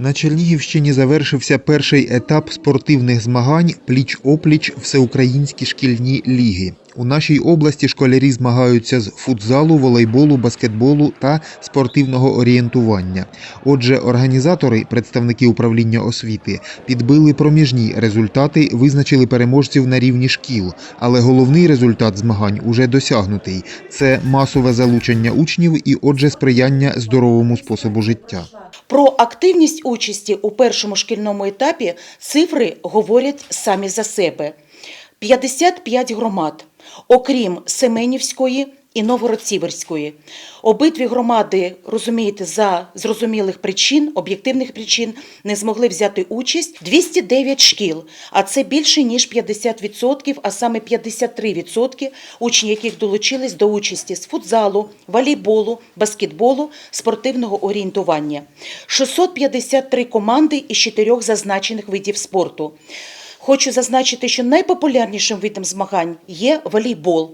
На Чернігівщині завершився перший етап спортивних змагань пліч-опліч всеукраїнські шкільні ліги. У нашій області школярі змагаються з футзалу, волейболу, баскетболу та спортивного орієнтування. Отже, організатори, представники управління освіти, підбили проміжні результати, визначили переможців на рівні шкіл. Але головний результат змагань уже досягнутий це масове залучення учнів і, отже, сприяння здоровому способу життя. Про активність участі у першому шкільному етапі цифри говорять самі за себе. 55 громад, окрім Семенівської і Новгород-Сіверської. Обидві громади, розумієте, за зрозумілих причин, об'єктивних причин, не змогли взяти участь. 209 шкіл, а це більше ніж 50%, а саме 53% учнів, яких долучились до участі з футзалу, волейболу, баскетболу, спортивного орієнтування. 653 команди із чотирьох зазначених видів спорту. Хочу зазначити, що найпопулярнішим видом змагань є волейбол.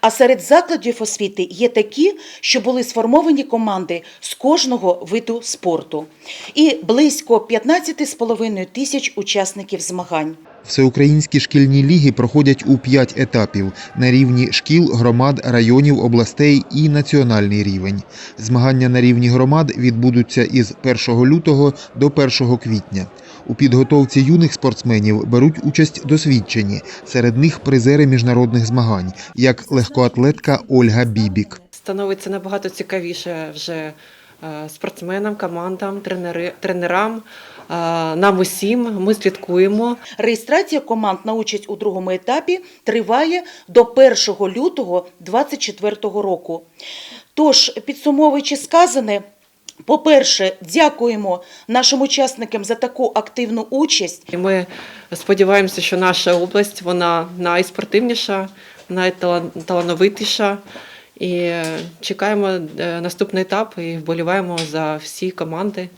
А серед закладів освіти є такі, що були сформовані команди з кожного виду спорту. І близько 15,5 тисяч учасників змагань. Всеукраїнські шкільні ліги проходять у п'ять етапів на рівні шкіл, громад, районів, областей і національний рівень. Змагання на рівні громад відбудуться із 1 лютого до 1 квітня. У підготовці юних спортсменів беруть участь досвідчені, серед них призери міжнародних змагань, як легкоатлетка Ольга Бібік. становиться набагато цікавіше вже спортсменам, командам, тренери, тренерам, е, нам усім. Ми слідкуємо. Реєстрація команд на участь у другому етапі триває до 1 лютого 2024 року. Тож, підсумовуючи сказане, по-перше, дякуємо нашим учасникам за таку активну участь. Ми сподіваємося, що наша область вона найспортивніша, найталановитіша. І чекаємо е, наступний етап і вболіваємо за всі команди.